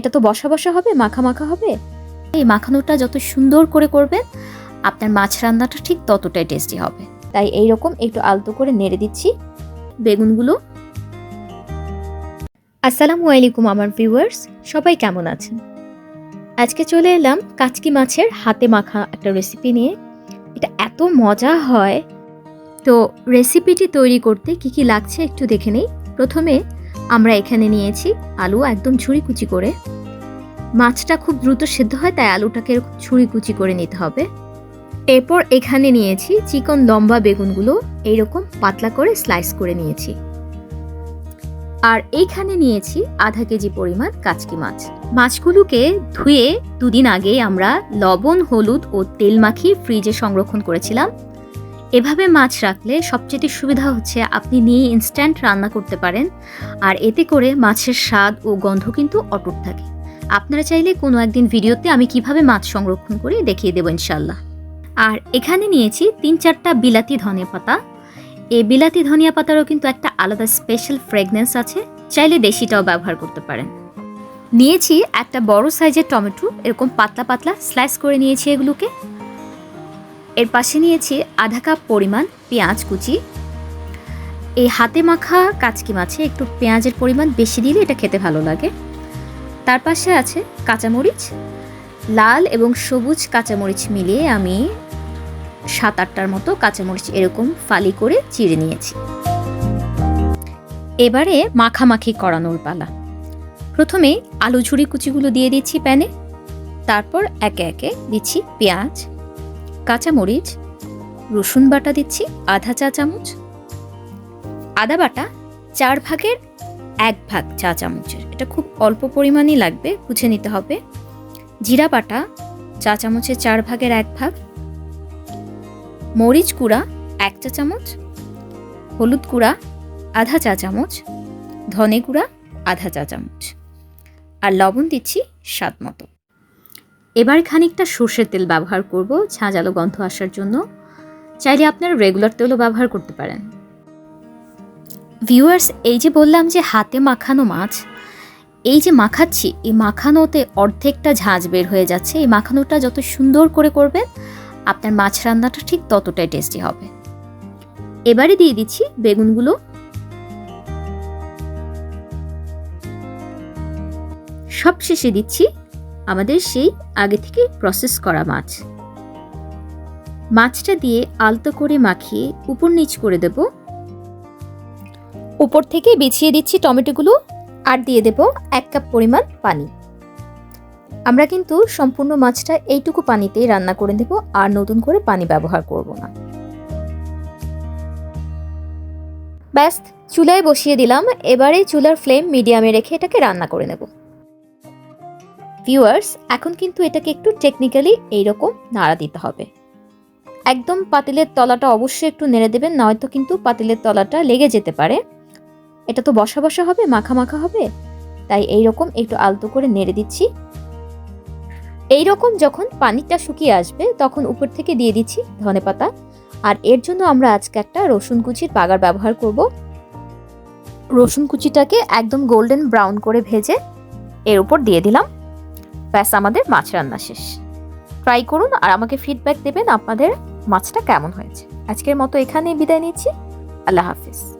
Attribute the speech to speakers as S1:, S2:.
S1: এটা তো বসা বসা হবে, মাখা মাখা হবে। এই মাখানোটা যত সুন্দর করে করবেন, আপনার মাছ রান্নাটা ঠিক ততটাই টেস্টি হবে। তাই এই রকম একটু আলতো করে নেড়ে দিচ্ছি বেগুনগুলো। আসসালামু আলাইকুম আমার ভিউয়ার্স সবাই কেমন আছেন? আজকে চলে এলাম কাচকি মাছের হাতে মাখা একটা রেসিপি নিয়ে। এটা এত মজা হয়। তো রেসিপিটি তৈরি করতে কি কি লাগছে একটু দেখে নেই। প্রথমে আমরা এখানে নিয়েছি আলু একদম ছুরি কুচি করে। মাছটা খুব দ্রুত সেদ্ধ হয়, তাই আলুটাকে ছুরি কুচি করে নিতে হবে। এরপর এখানে নিয়েছি চিকন লম্বা বেগুনগুলো, এইরকম পাতলা করে স্লাইস করে নিয়েছি। আর এইখানে নিয়েছি আধা কেজি পরিমাণ কাচকি মাছ। মাছগুলোকে ধুয়ে দুদিন আগে আমরা লবণ, হলুদ ও তেল মাখিয়ে ফ্রিজে সংরক্ষণ করেছিলাম। এভাবে মাছ রাখলে সবচেয়ে সুবিধা হচ্ছে আপনি নিয়ে ইনস্ট্যান্ট রান্না করতে পারেন। আর এতে করে মাছের স্বাদ ও গন্ধ কিন্তু অটুট থাকে। আপনারা চাইলে কোনো একদিন ভিডিওতে আমি কীভাবে মাছ সংরক্ষণ করি দেখিয়ে দেবো ইনশাল্লাহ আর এখানে নিয়েছি তিন চারটা বিলাতি ধনে পাতা। এই বিলাতি ধনিয়া পাতারও কিন্তু একটা আলাদা স্পেশাল ফ্রেগনেন্স আছে, চাইলে দেশিটাও ব্যবহার করতে পারেন। নিয়েছি একটা বড় সাইজের টমেটো, এরকম পাতলা পাতলা স্লাইস করে নিয়েছি এগুলোকে। এর পাশে নিয়েছি আধা কাপ পরিমাণ পেঁয়াজ কুচি। এই হাতে মাখা কাচকি মাছে একটু পেঁয়াজের পরিমাণ বেশি দিলে এটা খেতে ভালো লাগে। তার পাশে আছে কাঁচামরিচ। লাল এবং সবুজ কাঁচামরিচ মিলিয়ে আমি সাত আটটার মতো কাঁচামরিচ এরকম ফালি করে চিড়ে নিয়েছি। এবারে মাখামাখি করানোর পালা। প্রথমে আলু ঝুড়ি কুচিগুলো দিয়ে দিচ্ছি প্যানে। তারপর একে একে দিচ্ছি পেঁয়াজ। কাঁচামরিচ, রসুন বাটা দিচ্ছি, আধা চা চামচ। আদা বাটা চার ভাগের এক ভাগ চা চামচের। এটা খুব অল্প পরিমাণই লাগবে, বুঝে নিতে হবে। জিরা বাটা চা চামচের চার ভাগের এক ভাগ। মরিচ গুঁড়া এক চা চামচ। হলুদ গুঁড়া আধা চা চামচ। ধনে গুঁড়া আধা চা চামচ। আর লবণ দিচ্ছি স্বাদ মতো। এবার খানিকটা সর্ষের তেল ব্যবহার করব, ঝাঁঝালো গন্ধ আসার জন্য। চাইলে আপনারা রেগুলার তেলও ব্যবহার করতে পারেন। ভিউয়ার্স এই যে বললাম যে হাতে মাখানো মাছ, এই যে মাখাচ্ছি, এই মাখানোতে অর্ধেকটা ঝাঁঝ বের হয়ে যাচ্ছে। এই মাখানোটা যত সুন্দর করে করবেন, আপনার মাছ রান্নাটা ঠিক ততটাই টেস্টি হবে। এবারে দিয়ে দিচ্ছি বেগুনগুলো। সব শেষে দিচ্ছি আমাদের সেই আগে থেকে প্রসেস করা মাছ। মাছটা দিয়ে আলতো করে মাখিয়ে উপর নিচ করে দেব। উপর থেকে বিছিয়ে দিচ্ছি টমেটোগুলো আর দিয়ে দেব এক কাপ পরিমাণ পানি। আমরা কিন্তু সম্পূর্ণ মাছটা এইটুকু পানিতেই রান্না করে দেব, আর নতুন করে পানি ব্যবহার করব না। ব্যাস, চুলায় বসিয়ে দিলাম। এবারে চুলার ফ্লেম মিডিয়ামে রেখে এটাকে রান্না করে নেব। ভিউয়ার্স এখন কিন্তু এটাকে একটু টেকনিক্যালি এইরকম নাড়া দিতে হবে। একদম পাতিলের তলাটা অবশ্যই একটু নেড়ে দেবেন, নয়তো কিন্তু পাতিলের তলাটা লেগে যেতে পারে। এটা তো বসা বসা হবে, মাখা মাখা হবে, তাই এইরকম একটু আলতো করে নেড়ে দিচ্ছি। এই রকম যখন পানিটা শুকিয়ে আসবে, তখন উপর থেকে দিয়ে দিচ্ছি ধনেপাতা আর এর জন্য আমরা আজকে একটা রসুন কুচির পাগার ব্যবহার করব। রসুন কুচিটাকে একদম গোল্ডেন ব্রাউন করে ভেজে এর উপর দিয়ে দিলাম। ব্যাস, আমাদের মাছ রান্না শেষ। ট্রাই করুন আর আমাকে ফিডব্যাক দেবেন আপনাদের মাছটা কেমন হয়েছে। আজকের মতো এখানেই বিদায় নিচ্ছি। আল্লাহ হাফিজ।